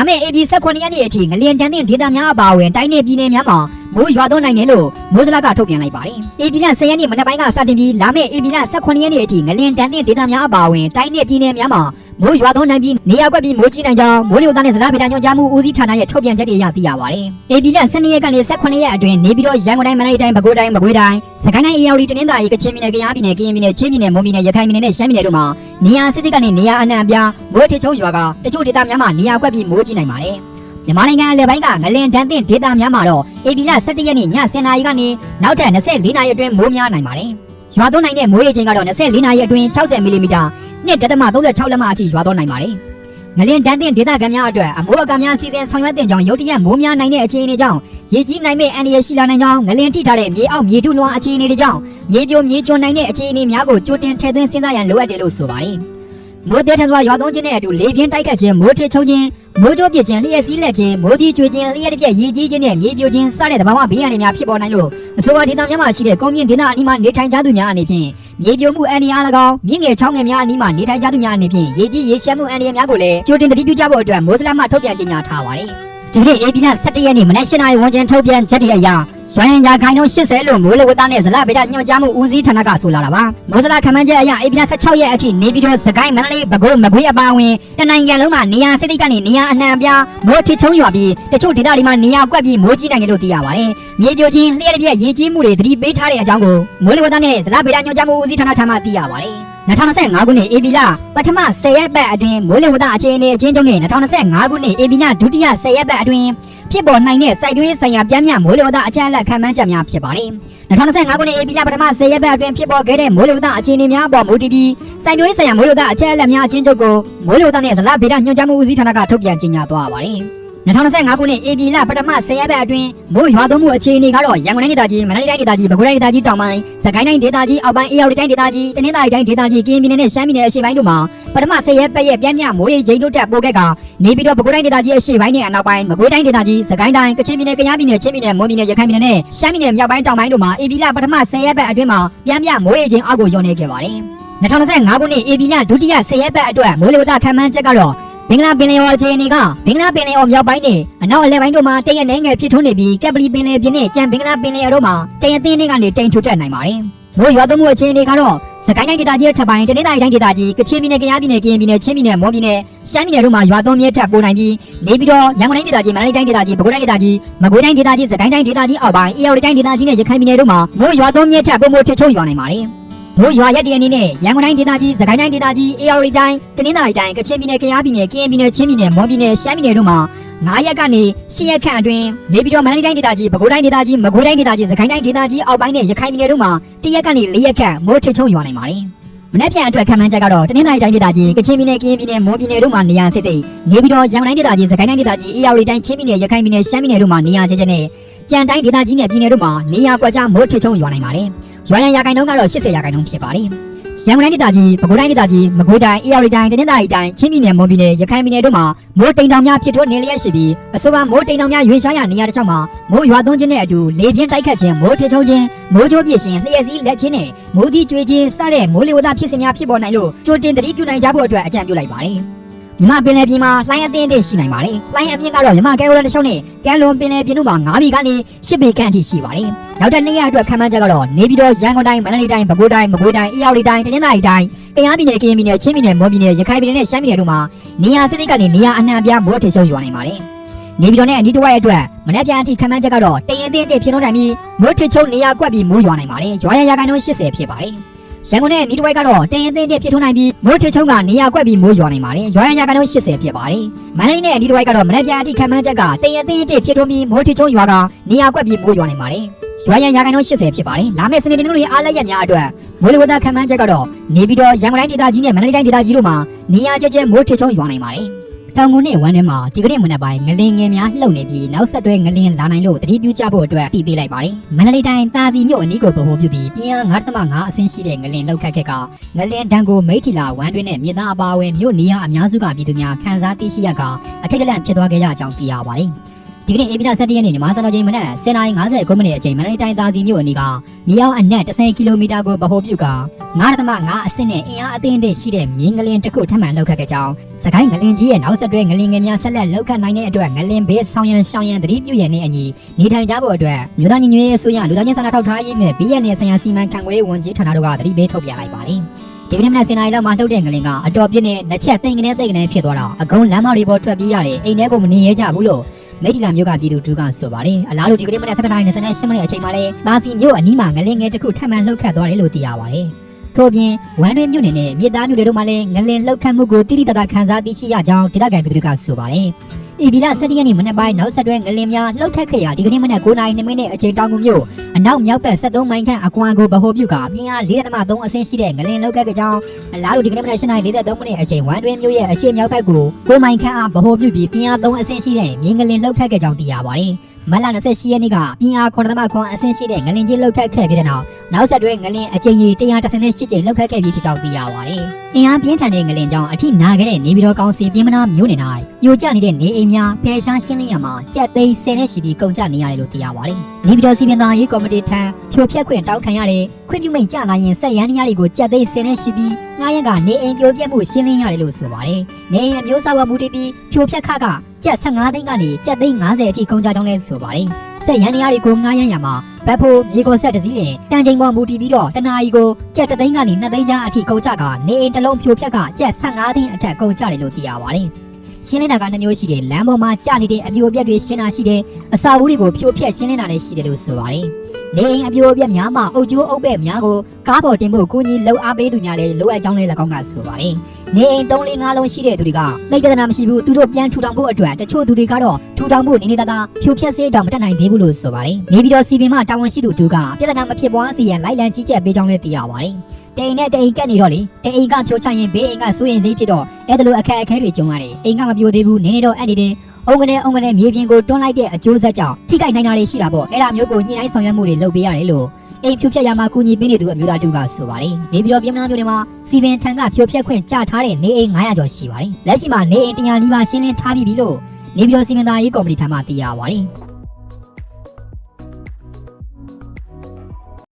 လာမယ့် AB 18ရက်နေ့အထိငလျင်တန်းတဲ့ဒေသများအပါအဝင်တိုင်းနယ်ပြည်နယ်များမှာမိုးရွာသွန်းနိုင်တယ်လို့မိုးစလကထုတ်ပြန်လိုက်ပါတယ်။ AB လ10ရက်နေ့မနက်ပိုင်းကစတင်ပြီးလာမယ့် AB လ18ရက်နေ့အထိငလျင်တန်းတဲ့ဒေသများအပါအဝင်တိုင်းနယ်ပြည်နယ်များမှာ မိုးရွာသွန်းနိုင်ပြီးနေရာကွက်ပြီးမိုးကြီးနိုင်ကြောင်းမိုးလေဝသနဲ့ဇလဗေဒညွှန်ကြားမှုဦးစီးဌာနရဲ့ထုတ်ပြန်ချက်တွေအရသိရပါတယ်။ AB လ12ရက်ကနေ18ရက်အတွင်းနေပြည်တော်ရန်ကုန်တိုင်းမန္တလေးတိုင်းပဲခူးတိုင်းမကွေးတိုင်းစကိုင်းတိုင်းအေရဝတီတနင်္သာရီကချင်ပြည်နယ်ကယားပြည်နယ်ကရင်ပြည်နယ်ချင်းပြည်နယ်မွန်ပြည်နယ်ရခိုင်ပြည်နယ်နဲ့ရှမ်းပြည်နယ်တို့မှာနေရာစစ်စစ်ကနေနေရာအနှံ့အပြားမိုးထစ်ချုံရွာကတချို့ဒေသများမှာနေရာကွက်ပြီးမိုးကြီးနိုင်ပါတယ်။မြန်မာနိုင်ငံအလယ်ပိုင်းကငလင်တန်းတင်ဒေသများမှာတော့ AB လ17ရက်နေ့ည10:00နာရီကနေနောက်ထပ်24နာရီအတွင်းမိုးများနိုင်ပါတယ်။ရွာသွန်းနိုင်တဲ့မိုးရေချိန်ကတော့24နာရီအတွင်း60မီလီမီတာ 1.36လက်မအထိရွာသွန်းနိုင်ပါတယ်။ငလင်တန်းတင်ဒေသခံများအတွက်အမိုးအကာများစီစဉ်ဆောင်ရွက်တင်ကြောင်းရုတ်တရက်မိုးများနိုင်တဲ့အခြေအနေကြောင့်ရေကြီးနိုင်မဲ့အန္တရာယ်ရှိလာနိုင်ကြောင်းငလင်ထိထားတဲ့မြေအောက်မြေတုလွှာအခြေအနေတွေကြောင့်မြေပြိုမြေကျွန်းနိုင်တဲ့အခြေအနေများကိုကြိုတင်ထည့်သွင်းစဉ်းစားရန်လိုအပ်တယ်လို့ဆိုပါတယ်။မိုးတဲထစွာရွာသွန်းခြင်းနဲ့အတူလေပြင်းတိုက်ခတ်ခြင်းမိုးထချုံခြင်းမိုးကြိုးပစ်ခြင်းလျှက်စီးလက်ခြင်းမိုးတီကျွေခြင်းလျှက်တစ်ပြက်ရေကြီးခြင်းနဲ့မြေပြိုခြင်းစတဲ့သဘာဝဘေးအန္တရာယ်များဖြစ်ပေါ်နိုင်လို့အဆိုပါဒေသများမှာရှိတဲ့ကုန်းမြင့်ဒေသအနီးမှာနေထိုင်ကြသူများအနေဖြင့် မြေပြိုမှုအန္တရာယ်အား၎င်းမြင့်ငယ်ချောင်းငယ်များအနီးမှာနေထိုင်ကြသူများအနေဖြင့်ရေကြီးရေရှမ်းမှုအန္တရာယ်များကိုလည်းကြိုတင်သတိပြုကြဖို့အတွက်မိုးစလမှထုတ်ပြန်ကြေညာထားပါတယ်။ဒီနေ့ AB လ17ရက်နေ့မနက်၈နာရီဝန်းကျင်ထုတ်ပြန်ချက်တွေအရ ရွှန်ရာခိုင်နှုန်း80လို့မိုးလေဝသနဲ့ဇလဗေဒညွှန်ကြားမှုဦးစီးဌာနကဆိုလာတာပါမိုးစလခန့်မှန်းချက်အရ AB လ16ရက်အထိနေပြည်တော်စကိုင်းမန္တလေးပဲခူးမကွေးအပါအဝင်တနိုင်ငံလုံးမှာနေရာစစ်တိတ်ကနေနေရာအနှံ့အပြားမိုးထစ်ချုံရွာပြီးတချို့ဒေသတွေမှာနေရာကွက်ပြီးမိုးကြီးနိုင်တယ်လို့သိရပါတယ်မြေပြိုခြင်းလျှက်တစ်ပြက်ရေကြီးမှုတွေသတိပေးထားတဲ့အကြောင်းကိုမိုးလေဝသနဲ့ဇလဗေဒညွှန်ကြားမှုဦးစီးဌာနထံမှသိရပါတယ် 2025ခုနှစ် AB လပထမ10ရက်ပတ်အတွင်းမိုးလေဝသအခြေအနေအချင်းချင်းနဲ့2025ခုနှစ် AB လဒုတိယ10ရက်ပတ်အတွင်းဖြစ်ပေါ်နိုင်တဲ့စိုက်တွင်းဆိုင်ရာပြင်းပြမိုးလေဝသအချက်အလက်ခံမှန်းချက်များဖြစ်ပါတယ်။2025ခုနှစ်ဧပြီလပထမ10ရက်ပတ်အတွင်းဖြစ်ပေါ်ခဲ့တဲ့မိုးလေဝသအခြေအနေများအပေါ်မူတည်ပြီးစိုက်တွင်းဆိုင်ရာမိုးလေဝသအချက်အလက်များအချင်းချုပ်ကိုမိုးလေဝသနဲ့ဇလဗေဒညွှန်ကြားမှုဦးစီးဌာနကထုတ်ပြန်ကြေညာသွားပါတယ်။ 2025ခုနှစ်ဧပြီလပထမ10ရက်ပတ်အတွင်းမိုးရွာသွန်းမှုအခြေအနေကတော့ရန်ကုန်တိုင်းဒေသကြီးမန္တလေးတိုင်းဒေသကြီးပဲခူးတိုင်းဒေသကြီးတောင်ပိုင်းစကိုင်းတိုင်းဒေသကြီးအောက်ပိုင်းအေရဝတီတိုင်းဒေသကြီးတနင်္သာရီတိုင်းဒေသကြီးကရင်ပြည်နယ်နဲ့ရှမ်းပြည်နယ်အရှေ့ပိုင်းတို့မှာပထမ10ရက်ပတ်ရဲ့ပြင်းပြမိုးရေချိန်တို့တက်ပိုခဲ့ကနေပြီးတော့ပဲခူးတိုင်းဒေသကြီးအရှေ့ပိုင်းနဲ့အနောက်ပိုင်းမကွေးတိုင်းဒေသကြီးစကိုင်းတိုင်းကချင်ပြည်နယ်ကယားပြည်နယ်ချင်းပြည်နယ်မွန်ပြည်နယ်ရခိုင်ပြည်နယ်နဲ့ရှမ်းပြည်နယ်မြောက်ပိုင်းတောင်ပိုင်းတို့မှာဧပြီလပထမ10ရက်ပတ်အတွင်းမှာပြင်းပြမိုးရေချိန်အောက်ကိုလျော့နေခဲ့ပါတယ်2025ခုနှစ်ဧပြီလဒုတိယ10ရက်ပတ်အတွက်မိုးလေဝသခန့်မှန်းချက်ကတော့ ဘင်္ဂလားပင်လယ်အော်အခြေအနေကဘင်္ဂလားပင်လယ်အော်မြောက်ပိုင်းနဲ့အနောက်အလယ်ပိုင်းတို့မှာတရနေငယ်ဖြစ်ထွန်းနေပြီးကပ်ပလီပင်လယ်ပြင်နဲ့ကြံဘင်္ဂလားပင်လယ်အော်တို့မှာတရသင်းတွေကနေတိမ်ထူတက်နိုင်ပါတယ်။မိုးရွာသွန်းမှုအခြေအနေကတော့စကိုင်းတိုင်းဒေသကြီးထပ်ပိုင်းတနင်္သာရီတိုင်းဒေသကြီးကချင်ပြည်နယ်ကယားပြည်နယ်ကရင်ပြည်နယ်ချင်းပြည်နယ်မော်ပြည်နယ်ရှမ်းပြည်နယ်တို့မှာရွာသွန်းမြဲထပ်ပိုနိုင်ပြီးနေပြီးတော့ရန်ကုန်တိုင်းဒေသကြီးမန္တလေးတိုင်းဒေသကြီးပဲခူးတိုင်းဒေသကြီးမကွေးတိုင်းဒေသကြီးစကိုင်းတိုင်းဒေသကြီးအောက်ပိုင်းအေရဝတီတိုင်းဒေသကြီးနဲ့ရခိုင်ပြည်နယ်တို့မှာမိုးရွာသွန်းမြဲထပ်ပုံမိုးထချုံရွာနိုင်ပါတယ်။ မိုးရွာရက်တရအနေနဲ့ရန်ကုန်တိုင်းဒေသကြီး၊စကိုင်းတိုင်းဒေသကြီး၊အေရဝတီတိုင်း၊တနင်္သာရီတိုင်း၊ကချင်ပြည်နယ်၊ကယားပြည်နယ်၊ကရင်ပြည်နယ်၊ချင်းပြည်နယ်၊မော်ပြည်နယ်၊ရှမ်းပြည်နယ်တို့မှာ9ရက်ကနေ10ရက်ခန့်အတွင်းနေပြည်တော်မန္တလေးတိုင်းဒေသကြီး၊ပဲခူးတိုင်းဒေသကြီး၊မကွေးတိုင်းဒေသကြီး၊စကိုင်းတိုင်းဒေသကြီးအောက်ပိုင်းနဲ့ရခိုင်ပြည်နယ်တို့မှာ1ရက်ကနေ4ရက်ခန့်မိုးထချုံရွာနိုင်ပါတယ်။မနေ့ပြန်အတွက်ခံမှန်းချက်ကတော့တနင်္သာရီတိုင်းဒေသကြီးကချင်ပြည်နယ်ကရင်ပြည်နယ်မွန်ပြည်နယ်တို့မှာနေရာစစ်စစ်နေပြီးတော့ရန်ကုန်တိုင်းဒေသကြီးစကိုင်းတိုင်းဒေသကြီးအေရဝတီတိုင်းချင်းပြည်နယ်ရခိုင်ပြည်နယ်ရှမ်းပြည်နယ်တို့မှာနေရာကျကျနဲ့ကြံတိုင်းဒေသကြီးနဲ့ပြည်နယ်တို့မှာနေရာကွက်ကြားမိုးထချုံရွာနိုင်ပါတယ်။ ရွာရန်ရာခိုင်နှုန်းကတော့80ရာခိုင်နှုန်းဖြစ်ပါတယ်။ရန်ကုန်တိုင်းဒေသကြီးပဲခူးတိုင်းဒေသကြီးမကွေးတိုင်းအေရဝတီတိုင်းတနင်္သာရီတိုင်းချင်းပြည်နယ်မွန်ပြည်နယ်ရခိုင်ပြည်နယ်တို့မှာမိုးတိမ်တောင်များဖြစ်ထွန်းနေလျက်ရှိပြီးအဆိုပါမိုးတိမ်တောင်များရွေးရှားရနေရာတစ်လျှောက်မှာမိုးရွာသွန်းခြင်းနဲ့အတူလေပြင်းတိုက်ခတ်ခြင်းမိုးထချုံခြင်းမိုးကြိုးပြည့်ခြင်းလျှက်စီးလက်ခြင်းနဲ့မိုးသီးကျွေခြင်းစတဲ့မိုးလေဝသဖြစ်စဉ်များဖြစ်ပေါ်နိုင်လို့ကြိုတင်သတိပြုနိုင်ကြဖို့အတွက်အကြံပြုလိုက်ပါတယ်။မြမပင်လယ်ပြင်မှာလှိုင်းအသင်းအသင်းရှိနိုင်ပါတယ်။လှိုင်းအမြင့်ကတော့မြမကဲဝရတစ်လျှောက်နဲ့ကဲလွန်ပင်လယ်ပြင်တို့မှာ9ပေကနေ10ပေခန့်အထိရှိပါတယ်။ နောက်ထပ်2ရက်အတွက်ခံမှန်းချက်ကတော့နေပြည်တော်ရန်ကုန်တိုင်းမန္တလေးတိုင်းပဲခူးတိုင်းမကွေးတိုင်းအေရဝတီတိုင်းတနင်္သာရီတိုင်းကယားပြည်နယ်ကရင်ပြည်နယ်ချင်းပြည်နယ်မော်ပြည်နယ်ရခိုင်ပြည်နယ်နဲ့ရှမ်းပြည်နယ်တို့မှာနေရာစစ်တိတ်ကနေနေရာအနှံ့အပြားမိုးထချုံရွာနိုင်ပါတယ်။နေပြည်တော်နဲ့အနီးတစ်ဝိုက်အတွက်မနေ့ပြန်အထိခံမှန်းချက်ကတော့တရင်အသင်းအသင်းဖြစ်လို့တိုင်ပြီးမိုးထချုံနေရာကွက်ပြီးမိုးရွာနိုင်ပါတယ်။ရွာရရာခိုင်နှုန်း80ဖြစ်ပါတယ်။ရန်ကုန်နဲ့နီးတစ်ဝိုက်ကတော့တရင်အသင်းအသင်းဖြစ်ထွန်းနိုင်ပြီးမိုးထချုံကနေရာကွက်ပြီးမိုးရွာနိုင်ပါတယ်။ရွာရရာခိုင်နှုန်း80ဖြစ်ပါတယ်။မန္တလေးနဲ့အနီးတစ်ဝိုက်ကတော့မနေ့ပြန်အထိခံမှန်းချက်ကတရင်အသင်းအသင်းဖြစ်ထွန်းပြီးမိုးထချုံရွာကနေရာကွက်ပြီးမိုးရွာနိုင်ပါတယ်။ ရွာရန်ရာခိုင်နှုန်း80ဖြစ်ပါတယ်။လာမယ့်စနေနေ့တို့အားလက်ရက်များအတွက်မိုးလေဝသခန့်မှန်းချက်ကတော့နေပြီးတော့ရန်ကုန်တိုင်းဒေသကြီးနဲ့မန္တလေးတိုင်းဒေသကြီးတို့မှာနေရာကျကျမိုးထချုံရွာနိုင်ပါတယ်။တောင်ကုန်နဲ့ဝမ်းထဲမှာဒီကနေ့မနက်ပိုင်းငလင်းငယ်များလှုပ်နေပြီးနောက်ဆက်တွဲငလင်းလာနိုင်လို့တတိပြုကြဖို့အတွက်တည်ပေးလိုက်ပါတယ်။မန္တလေးတိုင်းတာစီမြို့အနီးကိုဗဟိုပြုပြီးပြင်းအား9.5အဆင့်ရှိတဲ့ငလင်းလှုပ်ခတ်ခဲ့ကငလင်းတန်းကိုမိထီလာဝမ်းတွင်းနဲ့မြေသားအပါအဝင်မြို့နေရအများစုကပြည်သူများခန်းစားသိရှိရကအထိတ်တလန့်ဖြစ်သွားခဲ့ကြကြောင်းသိရပါတယ်။ ဒီဒီကနေ့ဧပြီလ17ရက်နေ့မြန်မာစံတော်ချိန်မနက်10:59မိနစ်အချိန်မန္တလေးတိုင်းသားစီမြို့အနီးကမြောင်းအနက်10ကီလိုမီတာကိုဗဟိုပြုက9.5အဆင့်နဲ့အင်အားအသင်းတစ်ရှိတဲ့မြင်းငလင်တစ်ခုထပ်မံလောက်ခတ်ခဲ့ကြောင်းစကိုင်းငလင်ကြီးရဲ့နောက်ဆက်တွဲငလင်ငယ်များဆက်လက်လောက်ခတ်နိုင်တဲ့အတွက်ငလင်ဘေးဆောင်ရန်ရှောင်ရန်သတိပြုရန်နဲ့အညီနေထိုင်ကြဖို့အတွက်မြို့သားညီညွတ်ရေးအစိုးရလူသားချင်းစာနာထောက်ထားရေးနဲ့ပြည်ရနယ်ဆိုင်ရာစီမံခန့်ခွဲရေးဝန်ကြီးဌာနတို့ကသတိပေးထုတ်ပြန်လိုက်ပါတယ်ဒီကနေ့မနက်7:00နာရီလောက်မှာလှုပ်တဲ့ငလင်ကအတော်ပြင်းနဲ့နှစ်ချက်သိမ့်ကနေသိမ့်ကနေဖြစ်သွားတော့အကုန်းလမ်းမတွေပေါ်ထွက်ပြေးရတယ်အိမ်ထဲကိုမနေရကြဘူးလို့ မိတ်တီလာမျိုးကပြည်သူတူကဆိုပါတယ်အလားတူဒီကနေ့မနက်7:28မိနစ်အချိန်မှာလဲဒါစီမျိုးအနီးမှာငလင်ငယ်တစ်ခုထပ်မံလှုပ်ခတ်သွားတယ်လို့သိရပါတယ်ထို့အပြင်ဝမ်တွင်မြို့နယ်နဲ့မြေသားမြို့တွေတို့မှာလည်းငလင်လှုပ်ခတ်မှုကိုတိတိတတ်ခန်းစားသိရှိရကြောင်းဒေသခံပြည်သူတွေကဆိုပါတယ်။ဤဗီလာ17ရက်နေ့မနက်ပိုင်းနောက်ဆက်တွဲငလင်များလှုပ်ခတ်ခဲ့ရာဒီကနေ့မနက်9:02မိနစ်အချိန်တောင်ကူမြို့ အနောက်မြောက်ဘက်73မိုင်ခန့်အကွာကိုဗဟိုပြုကပြင်းအား4.3အဆင့်ရှိတဲ့ငလင်လှုပ်ခတ်ခဲ့ကြောင်းအလားတူဒီကနေ့မနက်8:43မိနစ်အချိန်ဝမ်တွင်မြို့ရဲ့အရှေ့မြောက်ဘက်ကို9မိုင်ခန့်အားဗဟိုပြုပြီးပြင်းအား3အဆင့်ရှိတဲ့မြင်းငလင်လှုပ်ခတ်ခဲ့ကြောင်းသိရပါတယ်။ မတ်လ28ရက်နေ့ကပြင်းအား9.9အဆင့်ရှိတဲ့ငလင်ကြီးလှုပ်ခတ်ခဲ့ပြီးတဲ့နောက်နောက်ဆက်တွဲငလင်အကြိမ်ကြီး138ကြိမ်လှုပ်ခတ်ခဲ့ပြီးဖြစ်ကြောင်းသိရပါတယ်။အင်အားပြင်းထန်တဲ့ငလင်ကြောင့်အထိနာခဲ့တဲ့နေပြည်တော်ကောင်စီပြည်မနာမြို့နယ်၌ညိုကျနေတဲ့နေအိမ်များဖယ်ရှားရှင်းလင်းရမှာကြက်သိန်း10နဲ့ရှိပြီးကုန်ကျနေရတယ်လို့သိရပါတယ်။နေပြည်တော်စီမံသားရေးကော်မတီထံဖြိုဖျက်ခွင့်တောင်းခံရတဲ့ခွင့်ပြုမိန့်ကျလာရင်ဆက်ရန်တရားတွေကိုကြက်သိန်း10နဲ့ရှိပြီးငားရက်ကနေအိမ်ပြိုပြက်မှုရှင်းလင်းရတယ်လို့ဆိုပါတယ်။နေအိမ်အမျိုးအစားဝမှုတည်ပြီးဖြိုဖျက်ခက ကြက်15သိန်းကနေကြက်သိန်း50အထိကုန်ကျကြောင်းလဲဆိုပါတယ်။ဆက်ရန်တရားတွေကိုငားရန်ရမှာဘတ်ဖို့မြေကောဆက်တစ်စီးနဲ့တန်ချိန်ပေါ်မူတည်ပြီးတော့တနာရီကိုကြက်တသိန်းကနေ2သိန်းကြားအထိကုန်ကျကနေအိမ်တစ်လုံးဖြိုဖျက်ကကြက်15သိန်းအထက်ကုန်ကျတယ်လို့သိရပါတယ်။ ရှင်းလင်းတာကနှမျိုးရှိတယ်လမ်းပေါ်မှာကြာနေတဲ့အပြိုအပြက်တွေရှင်းတာရှိတယ်အစာဘူးတွေကိုဖြိုဖျက်ရှင်းလင်းတာလည်းရှိတယ်လို့ဆိုပါတယ်။နေအိမ်အပြိုအပြက်များမှာအုပ်ကျိုးအုပ်ပဲ့များကိုကားပေါ်တင်ဖို့ကိုကြီးလှုပ်အားပေးသူများလည်းလိုအပ်ကြောင်းလည်း၎င်းကဆိုပါတယ်။နေအိမ်3 4 5လုံးရှိတဲ့သူတွေကသိက္ခာမရှိဘူးသူတို့ပြန်ထူထောင်ဖို့အတွက်တချို့သူတွေကတော့ထူထောင်ဖို့နေနေသားသားဖြိုဖျက်စေးတောင်မတက်နိုင်သေးဘူးလို့ဆိုပါတယ်။နေပြီးတော့စီပင်မှတာဝန်ရှိသူတို့ကပြဿနာမဖြစ်ပွားစေရန်လိုက်လံကြီးကြပ်ပေးကြောင်းလည်းသိရပါတယ်။ တိန်နဲ့တိန်ကတ်နေတော့လေတိန်အိမ်ကဖြိုချရင်ဘေးအိမ်ကစိုးရင်စိဖြစ်တော့အဲ့ဒါလိုအခက်အခဲတွေကြုံရတယ်အိမ်ကမပြိုသေးဘူးနေနေတော့အဲ့နေတယ်အုံကနေအုံကနေမြေပြင်ကိုတွန်းလိုက်တဲ့အကျိုးဆက်ကြောင့်ထိခိုက်နိုင်တာတွေရှိတာပေါ့အဲ့ဒါမျိုးကိုညှိနှိုင်းဆောင်ရွက်မှုတွေလုပ်ပေးရတယ်လို့အိမ်ဖြိုဖျက်ရမှာကူညီပေးနေသူအမျိုးသားတူကဆိုပါတယ်နေပြီးတော့ပြည်မနာမျိုးတွေမှာစီပင်ထံကဖြိုဖျက်ခွင့်ကြားထားတဲ့နေအိမ်900ကျော်ရှိပါတယ်လက်ရှိမှာနေအိမ်100နီးပါးရှင်းလင်းထားပြီးပြီလို့နေပြီးတော့စီမံသားရေးကော်မတီထံမှသိရပါတယ်